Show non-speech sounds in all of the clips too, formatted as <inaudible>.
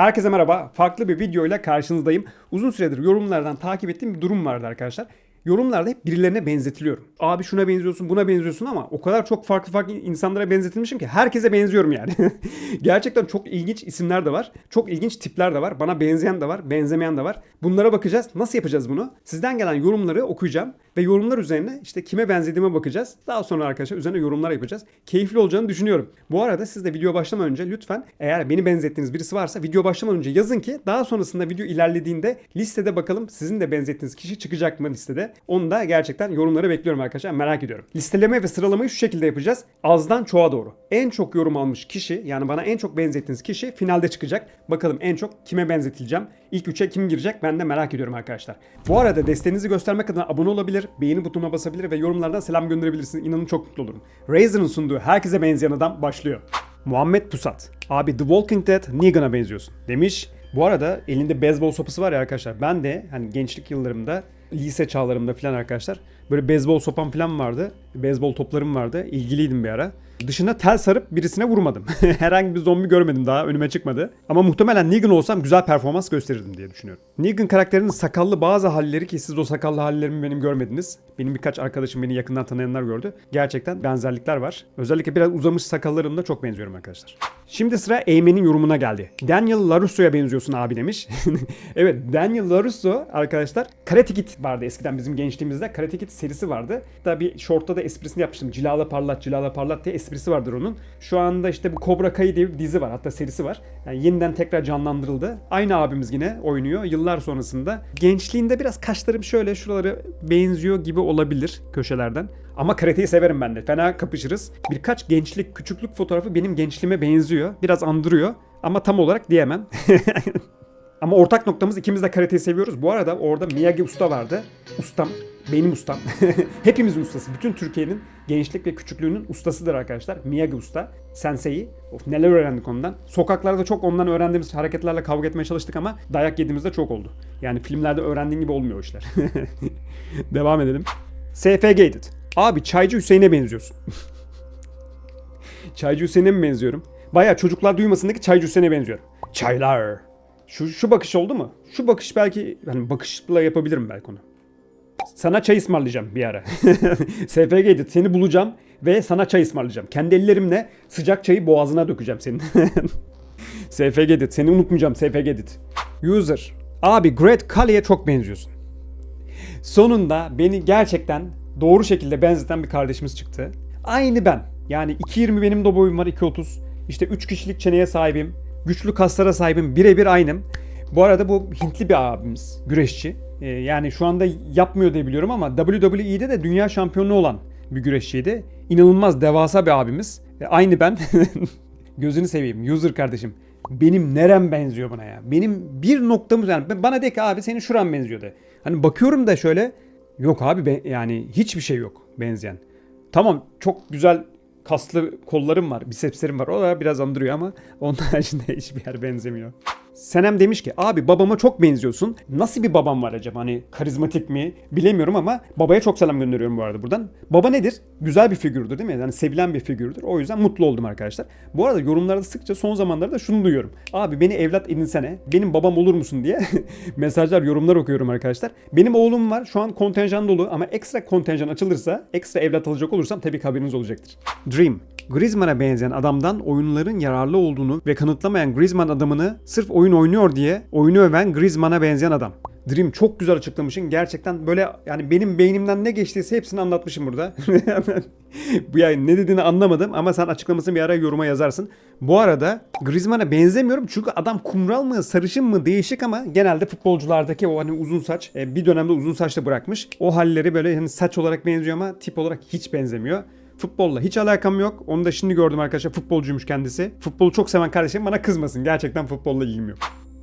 Herkese merhaba. Farklı bir videoyla karşınızdayım. Uzun süredir yorumlardan takip ettiğim bir durum vardı arkadaşlar. Yorumlarda hep birilerine benzetiliyorum. Abi şuna benziyorsun, buna benziyorsun ama o kadar çok farklı farklı insanlara benzetilmişim ki herkese benziyorum yani. <laughs> Gerçekten çok ilginç isimler de var. Çok ilginç tipler de var. Bana benzeyen de var, benzemeyen de var. Bunlara bakacağız. Nasıl yapacağız bunu? Sizden gelen yorumları okuyacağım ve yorumlar üzerine işte kime benzediğime bakacağız. Daha sonra arkadaşlar üzerine yorumlar yapacağız. Keyifli olacağını düşünüyorum. Bu arada siz de video başlamadan önce lütfen eğer beni benzettiğiniz birisi varsa video başlamadan önce yazın ki daha sonrasında video ilerlediğinde listede bakalım sizin de benzettiğiniz kişi çıkacak mı listede. Onu da gerçekten yorumları bekliyorum arkadaşlar. Merak ediyorum. Listeleme ve sıralamayı şu şekilde yapacağız. Azdan çoğa doğru. En çok yorum almış kişi yani bana en çok benzettiğiniz kişi finalde çıkacak. Bakalım en çok kime benzetileceğim. İlk üçe kim girecek ben de merak ediyorum arkadaşlar. Bu arada desteğinizi göstermek adına abone olabilir, beğeni butonuna basabilir ve yorumlardan selam gönderebilirsiniz. İnanın çok mutlu olurum. Razer'ın sunduğu herkese benzeyen adam başlıyor. Muhammed Pusat. Abi The Walking Dead Negan'a benziyorsun demiş. Bu arada elinde beyzbol sopası var ya arkadaşlar. Ben de hani gençlik yıllarımda, lise çağlarımda falan arkadaşlar böyle beyzbol sopam falan vardı. Beyzbol toplarım vardı. İlgiliydim bir ara. Dışına tel sarıp birisine vurmadım. <laughs> Herhangi bir zombi görmedim daha önüme çıkmadı. Ama muhtemelen Negan olsam güzel performans gösterirdim diye düşünüyorum. Negan karakterinin sakallı bazı halleri ki siz o sakallı hallerimi benim görmediniz. Benim birkaç arkadaşım beni yakından tanıyanlar gördü. Gerçekten benzerlikler var. Özellikle biraz uzamış sakallarımda çok benziyorum arkadaşlar. Şimdi sıra Eymen'in yorumuna geldi. Daniel LaRusso'ya benziyorsun abi demiş. <laughs> evet Daniel LaRusso arkadaşlar Karate Kid vardı eskiden bizim gençliğimizde. Karate Kid serisi vardı. Hatta bir shortta da esprisini yapmıştım. Cilala parlat, cilala parlat diye esprisi vardır onun. Şu anda işte bu Cobra Kai diye bir dizi var. Hatta serisi var. Yani yeniden tekrar canlandırıldı. Aynı abimiz yine oynuyor. Yıllar sonrasında. Gençliğinde biraz kaşlarım şöyle şuraları benziyor gibi olabilir köşelerden. Ama karateyi severim ben de. Fena kapışırız. Birkaç gençlik, küçüklük fotoğrafı benim gençliğime benziyor. Biraz andırıyor. Ama tam olarak diyemem. <laughs> Ama ortak noktamız ikimiz de karateyi seviyoruz. Bu arada orada Miyagi Usta vardı. Ustam, benim ustam. <laughs> Hepimizin ustası. Bütün Türkiye'nin gençlik ve küçüklüğünün ustasıdır arkadaşlar. Miyagi Usta, Sensei. Of neler öğrendik ondan. Sokaklarda çok ondan öğrendiğimiz hareketlerle kavga etmeye çalıştık ama dayak yediğimizde çok oldu. Yani filmlerde öğrendiğin gibi olmuyor işler. <laughs> Devam edelim. SFG'did. Abi Çaycı Hüseyin'e benziyorsun. <laughs> Çaycı Hüseyin'e mi benziyorum? Baya çocuklar duymasındaki Çaycı Hüseyin'e benziyorum. Çaylar. Şu, şu bakış oldu mu? Şu bakış belki hani bakışla yapabilirim belki onu. Sana çay ısmarlayacağım bir ara. <laughs> SFG'di. Seni bulacağım ve sana çay ısmarlayacağım. Kendi ellerimle sıcak çayı boğazına dökeceğim senin. <laughs> SFG'di. Seni unutmayacağım SFG'di. User. Abi Great Kali'ye çok benziyorsun. Sonunda beni gerçekten doğru şekilde benzeten bir kardeşimiz çıktı. Aynı ben. Yani 2.20 benim de boyum var 2.30. İşte 3 kişilik çeneye sahibim. Güçlü kaslara sahibim. Birebir aynım. Bu arada bu Hintli bir abimiz. Güreşçi. Ee, yani şu anda yapmıyor diye biliyorum ama WWE'de de dünya şampiyonu olan bir güreşçiydi. İnanılmaz devasa bir abimiz. Ee, aynı ben. <laughs> Gözünü seveyim. User kardeşim. Benim nerem benziyor buna ya. Benim bir noktamız yani bana de ki abi senin şuran benziyor de. Hani bakıyorum da şöyle yok abi ben, yani hiçbir şey yok benzeyen. Tamam çok güzel kaslı kollarım var, bisepslerim var. O da biraz andırıyor ama onun haricinde <laughs> hiçbir yer benzemiyor. Senem demiş ki abi babama çok benziyorsun. Nasıl bir babam var acaba? Hani karizmatik mi? Bilemiyorum ama babaya çok selam gönderiyorum bu arada buradan. Baba nedir? Güzel bir figürdür değil mi? Yani sevilen bir figürdür. O yüzden mutlu oldum arkadaşlar. Bu arada yorumlarda sıkça son zamanlarda şunu duyuyorum. Abi beni evlat edinsene. Benim babam olur musun diye <laughs> mesajlar, yorumlar okuyorum arkadaşlar. Benim oğlum var. Şu an kontenjan dolu ama ekstra kontenjan açılırsa, ekstra evlat alacak olursam tabii ki haberiniz olacaktır. Dream. Griezmann'a benzeyen adamdan oyunların yararlı olduğunu ve kanıtlamayan Griezmann adamını sırf oyun oynuyor diye oyunu öven Griezmann'a benzeyen adam. Dream çok güzel açıklamışsın. Gerçekten böyle yani benim beynimden ne geçtiyse hepsini anlatmışım burada. <laughs> Bu yani ne dediğini anlamadım ama sen açıklamasını bir ara yoruma yazarsın. Bu arada Griezmann'a benzemiyorum çünkü adam kumral mı, sarışın mı değişik ama genelde futbolculardaki o hani uzun saç e, bir dönemde uzun saçlı bırakmış. O halleri böyle hani saç olarak benziyor ama tip olarak hiç benzemiyor. Futbolla hiç alakam yok. Onu da şimdi gördüm arkadaşlar. Futbolcuymuş kendisi. Futbolu çok seven kardeşim bana kızmasın. Gerçekten futbolla ilgim yok.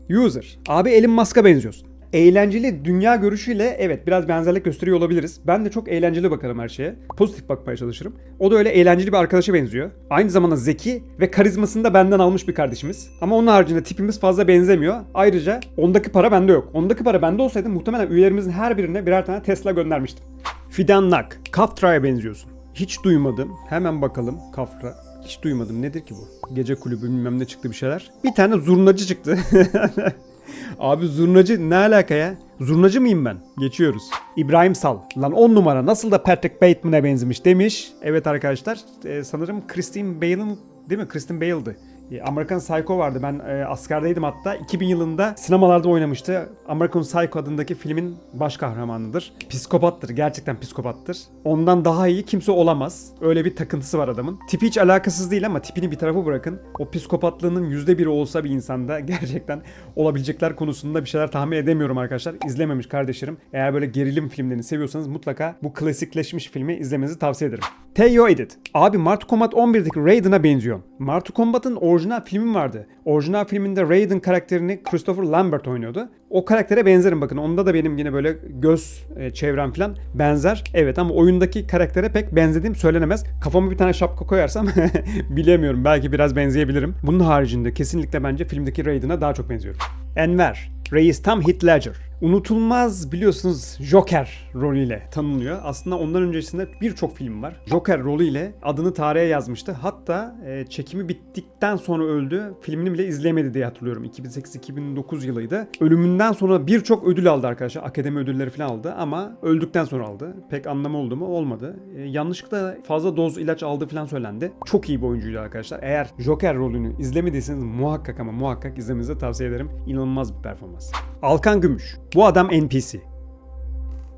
User. Abi Elon Musk'a benziyorsun. Eğlenceli dünya görüşüyle evet biraz benzerlik gösteriyor olabiliriz. Ben de çok eğlenceli bakarım her şeye. Pozitif bakmaya çalışırım. O da öyle eğlenceli bir arkadaşa benziyor. Aynı zamanda zeki ve karizmasını da benden almış bir kardeşimiz. Ama onun haricinde tipimiz fazla benzemiyor. Ayrıca ondaki para bende yok. Ondaki para bende olsaydı muhtemelen üyelerimizin her birine birer tane Tesla göndermiştim. Fidan Nak. Kaftra'ya benziyorsun. Hiç duymadım. Hemen bakalım Kafra. Hiç duymadım. Nedir ki bu? Gece kulübü bilmem ne çıktı bir şeyler. Bir tane zurnacı çıktı. <laughs> Abi zurnacı ne alaka ya? Zurnacı mıyım ben? Geçiyoruz. İbrahim Sal. Lan 10 numara nasıl da Patrick Bateman'a benzemiş demiş. Evet arkadaşlar e, sanırım Christine Bale'ın değil mi? Christine Bale'dı. E, American Psycho vardı. Ben e, askerdeydim hatta. 2000 yılında sinemalarda oynamıştı. American Psycho adındaki filmin baş kahramanıdır. Psikopattır. Gerçekten psikopattır. Ondan daha iyi kimse olamaz. Öyle bir takıntısı var adamın. Tipi hiç alakasız değil ama tipini bir tarafa bırakın. O psikopatlığının yüzde biri olsa bir insanda <laughs> gerçekten olabilecekler konusunda bir şeyler tahmin edemiyorum arkadaşlar. İzlememiş kardeşlerim. Eğer böyle gerilim filmlerini seviyorsanız mutlaka bu klasikleşmiş filmi izlemenizi tavsiye ederim. Teo Edit. Abi Mortal Kombat 11'deki Raiden'a benziyor. Mortal Kombat'ın orijinal filmi vardı. Orijinal filminde Raiden karakterini Christopher Lambert oynuyordu. O karaktere benzerim bakın. Onda da benim yine böyle göz e, çevrem falan benzer. Evet ama oyundaki karaktere pek benzediğim söylenemez. Kafama bir tane şapka koyarsam <laughs> bilemiyorum. Belki biraz benzeyebilirim. Bunun haricinde kesinlikle bence filmdeki Raiden'a daha çok benziyorum. Enver. Reis tam Heath Ledger. Unutulmaz biliyorsunuz Joker rolüyle tanınıyor. Aslında ondan öncesinde birçok film var. Joker rolüyle adını tarihe yazmıştı. Hatta e, çekimi bittikten sonra öldü. Filmini bile izlemedi diye hatırlıyorum. 2008-2009 yılıydı. Ölümünden sonra birçok ödül aldı arkadaşlar. Akademi ödülleri falan aldı ama öldükten sonra aldı. Pek anlamı oldu mu? Olmadı. E, yanlışlıkla fazla doz ilaç aldı falan söylendi. Çok iyi bir oyuncuydu arkadaşlar. Eğer Joker rolünü izlemediyseniz muhakkak ama muhakkak izlemenizi tavsiye ederim. İnanılmaz bir performans. Alkan Gümüş. Bu adam NPC.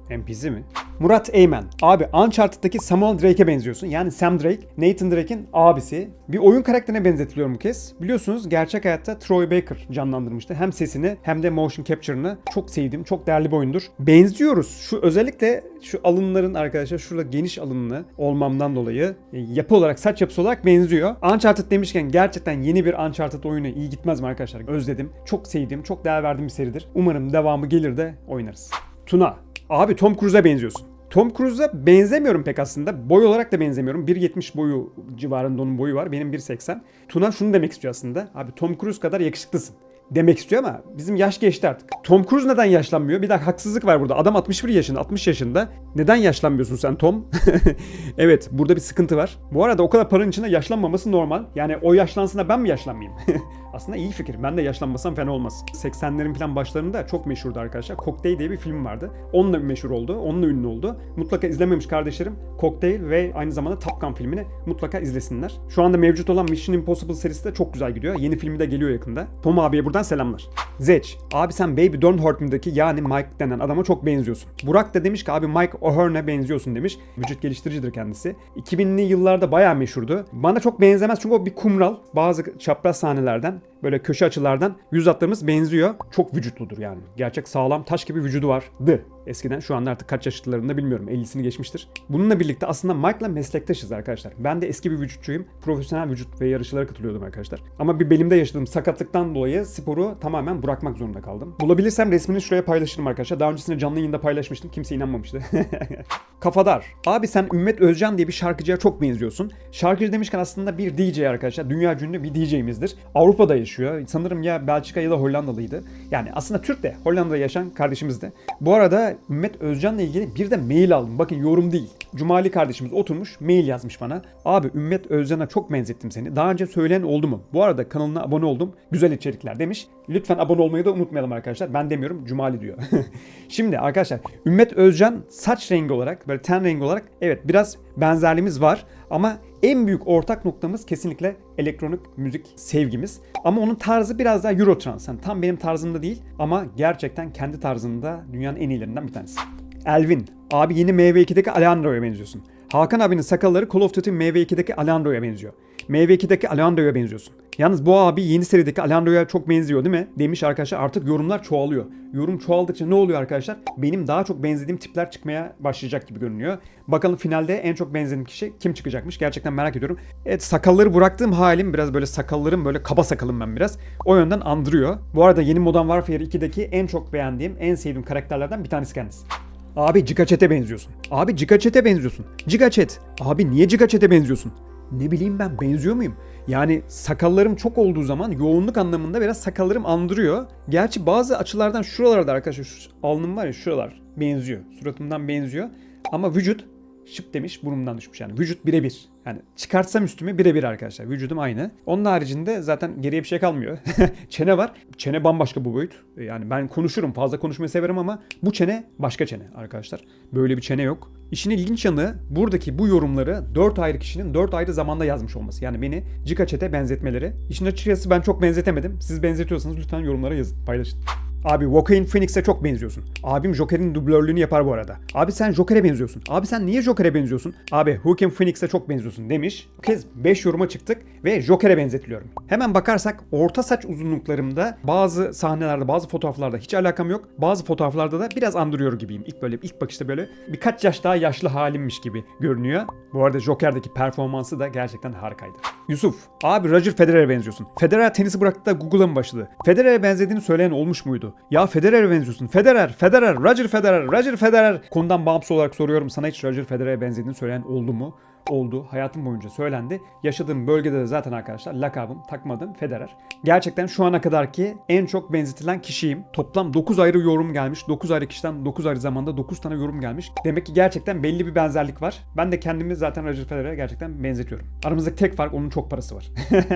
NPC mi? Murat Eymen. Abi Uncharted'daki Samuel Drake'e benziyorsun. Yani Sam Drake, Nathan Drake'in abisi. Bir oyun karakterine benzetiliyorum bu kez. Biliyorsunuz gerçek hayatta Troy Baker canlandırmıştı. Hem sesini hem de motion capture'ını çok sevdim. Çok değerli bir oyundur. Benziyoruz. Şu özellikle şu alınların arkadaşlar şurada geniş alınlı olmamdan dolayı e, yapı olarak saç yapısı olarak benziyor. Uncharted demişken gerçekten yeni bir Uncharted oyunu iyi gitmez mi arkadaşlar? Özledim. Çok sevdim. Çok değer verdiğim bir seridir. Umarım devamı gelir de oynarız. Tuna. Abi Tom Cruise'a benziyorsun. Tom Cruise'a benzemiyorum pek aslında. Boy olarak da benzemiyorum. 1.70 boyu civarında onun boyu var. Benim 1.80. Tuna şunu demek istiyor aslında. Abi Tom Cruise kadar yakışıklısın demek istiyor ama bizim yaş geçti artık. Tom Cruise neden yaşlanmıyor? Bir dakika haksızlık var burada. Adam 61 yaşında, 60 yaşında. Neden yaşlanmıyorsun sen Tom? <laughs> evet, burada bir sıkıntı var. Bu arada o kadar paranın içinde yaşlanmaması normal. Yani o yaşlansın da ben mi yaşlanmayayım? <laughs> Aslında iyi fikir. Ben de yaşlanmasam fena olmaz. 80'lerin falan başlarında çok meşhurdu arkadaşlar. Cocktail diye bir film vardı. Onunla meşhur oldu. Onunla ünlü oldu. Mutlaka izlememiş kardeşlerim. Cocktail ve aynı zamanda Top Gun filmini mutlaka izlesinler. Şu anda mevcut olan Mission Impossible serisi de çok güzel gidiyor. Yeni filmi de geliyor yakında. Tom abiye buradan selamlar. Zech. Abi sen Baby Me'deki yani Mike denen adama çok benziyorsun. Burak da demiş ki abi Mike O'Hearn'e benziyorsun demiş. Vücut geliştiricidir kendisi. 2000'li yıllarda bayağı meşhurdu. Bana çok benzemez çünkü o bir kumral. Bazı çapraz sahnelerden böyle köşe açılardan yüz hatlarımız benziyor. Çok vücutludur yani. Gerçek sağlam taş gibi vücudu vardı eskiden. Şu anda artık kaç yaşlarında bilmiyorum. 50'sini geçmiştir. Bununla birlikte aslında Mike'la meslektaşız arkadaşlar. Ben de eski bir vücutçuyum. Profesyonel vücut ve yarışlara katılıyordum arkadaşlar. Ama bir belimde yaşadığım sakatlıktan dolayı sporu tamamen bırakmak zorunda kaldım. Bulabilirsem resmini şuraya paylaşırım arkadaşlar. Daha öncesinde canlı yayında paylaşmıştım. Kimse inanmamıştı. <laughs> Kafadar. Abi sen Ümmet Özcan diye bir şarkıcıya çok benziyorsun. Şarkıcı demişken aslında bir DJ arkadaşlar. Dünya ünlü bir DJ'imizdir. Avrupa'da yaşıyor. Sanırım ya Belçika ya da Hollandalıydı. Yani aslında Türk de Hollanda'da yaşayan kardeşimiz de. Bu arada Ümmet Özcan'la ilgili bir de mail aldım. Bakın yorum değil. Cumali kardeşimiz oturmuş mail yazmış bana. Abi Ümmet Özcan'a çok benzettim seni. Daha önce söyleyen oldu mu? Bu arada kanalına abone oldum. Güzel içerikler demiş. Lütfen abone olmayı da unutmayalım arkadaşlar. Ben demiyorum Cumali diyor. <laughs> Şimdi arkadaşlar Ümmet Özcan saç rengi olarak böyle ten rengi olarak evet biraz benzerliğimiz var. Ama en büyük ortak noktamız kesinlikle elektronik müzik sevgimiz. Ama onun tarzı biraz daha Eurotrans. Yani tam benim tarzımda değil ama gerçekten kendi tarzında dünyanın en iyilerinden bir tanesi. Elvin. Abi yeni MV2'deki Alejandro'ya benziyorsun. Hakan abinin sakalları Call of Duty MV2'deki Alejandro'ya benziyor. MV2'deki Alejandro'ya benziyorsun. Yalnız bu abi yeni serideki Alejandro'ya çok benziyor değil mi? Demiş arkadaşlar artık yorumlar çoğalıyor. Yorum çoğaldıkça ne oluyor arkadaşlar? Benim daha çok benzediğim tipler çıkmaya başlayacak gibi görünüyor. Bakalım finalde en çok benzediğim kişi kim çıkacakmış? Gerçekten merak ediyorum. Evet sakalları bıraktığım halim biraz böyle sakallarım böyle kaba sakalım ben biraz. O yönden andırıyor. Bu arada yeni Modern Warfare 2'deki en çok beğendiğim, en sevdiğim karakterlerden bir tanesi kendisi. Abi Giga Chat'e benziyorsun. Abi Giga Chat'e benziyorsun. Giga Chat. Abi niye Giga Chat'e benziyorsun? Ne bileyim ben benziyor muyum? Yani sakallarım çok olduğu zaman yoğunluk anlamında biraz sakallarım andırıyor. Gerçi bazı açılardan şuralarda arkadaşlar şu alnım var ya şuralar benziyor. Suratımdan benziyor. Ama vücut şıp demiş burnumdan düşmüş yani. Vücut birebir. Yani çıkartsam üstüme birebir arkadaşlar. Vücudum aynı. Onun haricinde zaten geriye bir şey kalmıyor. <laughs> çene var. Çene bambaşka bu boyut. Yani ben konuşurum fazla konuşmayı severim ama bu çene başka çene arkadaşlar. Böyle bir çene yok. İşin ilginç yanı buradaki bu yorumları 4 ayrı kişinin 4 ayrı zamanda yazmış olması. Yani beni Cika Chat'e benzetmeleri. İşin açıkçası ben çok benzetemedim. Siz benzetiyorsanız lütfen yorumlara yazın, paylaşın. Abi Joaquin Phoenix'e çok benziyorsun. Abim Joker'in dublörlüğünü yapar bu arada. Abi sen Joker'e benziyorsun. Abi sen niye Joker'e benziyorsun? Abi Joaquin Phoenix'e çok benziyorsun demiş. Bu kez 5 yoruma çıktık ve Joker'e benzetiliyorum. Hemen bakarsak orta saç uzunluklarımda bazı sahnelerde, bazı fotoğraflarda hiç alakam yok. Bazı fotoğraflarda da biraz andırıyor gibiyim. İlk böyle ilk bakışta böyle birkaç yaş daha yaşlı halimmiş gibi görünüyor. Bu arada Joker'deki performansı da gerçekten harikaydı. Yusuf, abi Roger Federer'e benziyorsun. Federer tenisi bıraktı da Google'a mı başladı? Federer'e benzediğini söyleyen olmuş muydu? Ya Federer'e benziyorsun. Federer, Federer, Roger Federer, Roger Federer. Konudan bağımsız olarak soruyorum sana hiç Roger Federer'e benzediğini söyleyen oldu mu? oldu. Hayatım boyunca söylendi. Yaşadığım bölgede de zaten arkadaşlar lakabım, takmadım Federer. Gerçekten şu ana kadarki en çok benzetilen kişiyim. Toplam 9 ayrı yorum gelmiş. 9 ayrı kişiden 9 ayrı zamanda 9 tane yorum gelmiş. Demek ki gerçekten belli bir benzerlik var. Ben de kendimi zaten Roger Federer'e gerçekten benzetiyorum. Aramızdaki tek fark onun çok parası var. <laughs>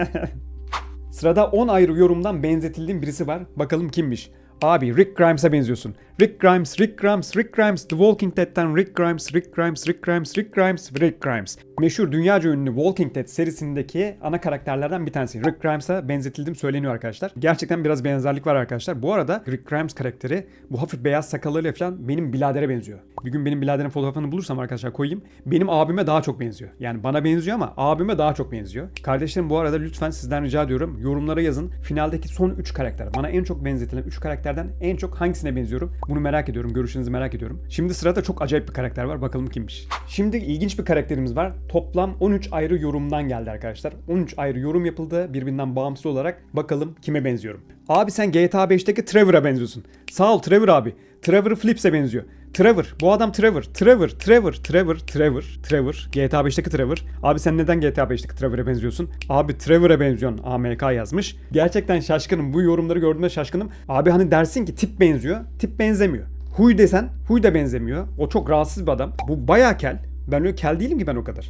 Sırada 10 ayrı yorumdan benzetildiğim birisi var. Bakalım kimmiş? Abi Rick Grimes'a benziyorsun. Rick Grimes, Rick Grimes, Rick Grimes, The Walking Dead'ten Rick Grimes, Rick Grimes, Rick Grimes, Rick Grimes, Rick Grimes. Meşhur dünyaca ünlü Walking Dead serisindeki ana karakterlerden bir tanesi. Rick Grimes'a benzetildim söyleniyor arkadaşlar. Gerçekten biraz benzerlik var arkadaşlar. Bu arada Rick Grimes karakteri bu hafif beyaz sakallarıyla falan benim biladere benziyor. Bir gün benim biladerin fotoğrafını bulursam arkadaşlar koyayım. Benim abime daha çok benziyor. Yani bana benziyor ama abime daha çok benziyor. Kardeşlerim bu arada lütfen sizden rica ediyorum yorumlara yazın. Finaldeki son 3 karakter. Bana en çok benzetilen 3 karakterden en çok hangisine benziyorum? Bunu merak ediyorum. Görüşlerinizi merak ediyorum. Şimdi sırada çok acayip bir karakter var. Bakalım kimmiş. Şimdi ilginç bir karakterimiz var. Toplam 13 ayrı yorumdan geldi arkadaşlar. 13 ayrı yorum yapıldı birbirinden bağımsız olarak. Bakalım kime benziyorum. Abi sen GTA 5'teki Trevor'a benziyorsun. Sağ ol Trevor abi. Trevor Flips'e benziyor. Trevor. Bu adam Trevor. Trevor, Trevor, Trevor, Trevor, Trevor. GTA 5'teki Trevor. Abi sen neden GTA 5'teki Trevor'a benziyorsun? Abi Trevor'a benziyorsun. AMK yazmış. Gerçekten şaşkınım. Bu yorumları gördüğümde şaşkınım. Abi hani dersin ki tip benziyor. Tip benzemiyor. Huy desen huy da benzemiyor. O çok rahatsız bir adam. Bu bayağı kel. Ben öyle kel değilim ki ben o kadar.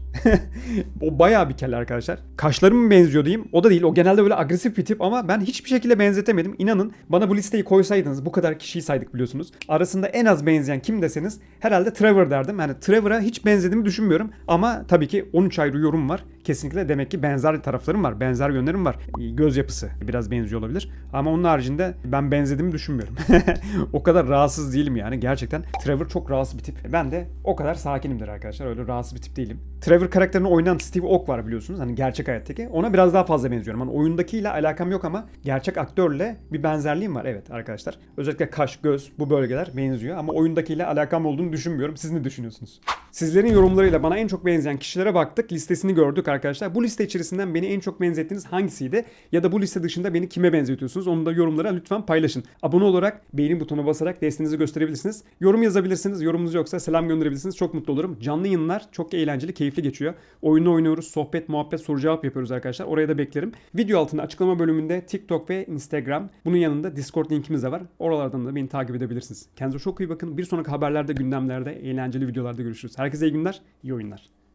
<laughs> o bayağı bir kel arkadaşlar. Kaşlarım mı benziyor diyeyim. O da değil. O genelde böyle agresif bir tip ama ben hiçbir şekilde benzetemedim. İnanın bana bu listeyi koysaydınız bu kadar kişiyi saydık biliyorsunuz. Arasında en az benzeyen kim deseniz herhalde Trevor derdim. Yani Trevor'a hiç benzediğimi düşünmüyorum. Ama tabii ki 13 ayrı yorum var. Kesinlikle demek ki benzer taraflarım var. Benzer yönlerim var. Göz yapısı biraz benziyor olabilir. Ama onun haricinde ben benzediğimi düşünmüyorum. <laughs> o kadar rahatsız değilim yani. Gerçekten Trevor çok rahatsız bir tip. Ben de o kadar sakinimdir arkadaşlar. Öyle rahatsız bir tip değilim. Trevor karakterini oynayan Steve Oak var biliyorsunuz. Hani gerçek hayattaki. Ona biraz daha fazla benziyorum. Hani oyundakiyle alakam yok ama gerçek aktörle bir benzerliğim var. Evet arkadaşlar. Özellikle kaş, göz bu bölgeler benziyor. Ama oyundakiyle alakam olduğunu düşünmüyorum. Siz ne düşünüyorsunuz? Sizlerin yorumlarıyla bana en çok benzeyen kişilere baktık. Listesini gördük arkadaşlar. Bu liste içerisinden beni en çok benzettiğiniz hangisiydi? Ya da bu liste dışında beni kime benzetiyorsunuz? Onu da yorumlara lütfen paylaşın. Abone olarak beğeni butonuna basarak desteğinizi gösterebilirsiniz. Yorum yazabilirsiniz. Yorumunuz yoksa selam gönderebilirsiniz. Çok mutlu olurum. Canlı yayınlar çok eğlenceli, keyifli geçiyor. Oyunu oynuyoruz. Sohbet, muhabbet, soru cevap yapıyoruz arkadaşlar. Oraya da beklerim. Video altında açıklama bölümünde TikTok ve Instagram. Bunun yanında Discord linkimiz de var. Oralardan da beni takip edebilirsiniz. Kendinize çok iyi bakın. Bir sonraki haberlerde, gündemlerde, eğlenceli videolarda görüşürüz. Herkese iyi günler, iyi oyunlar.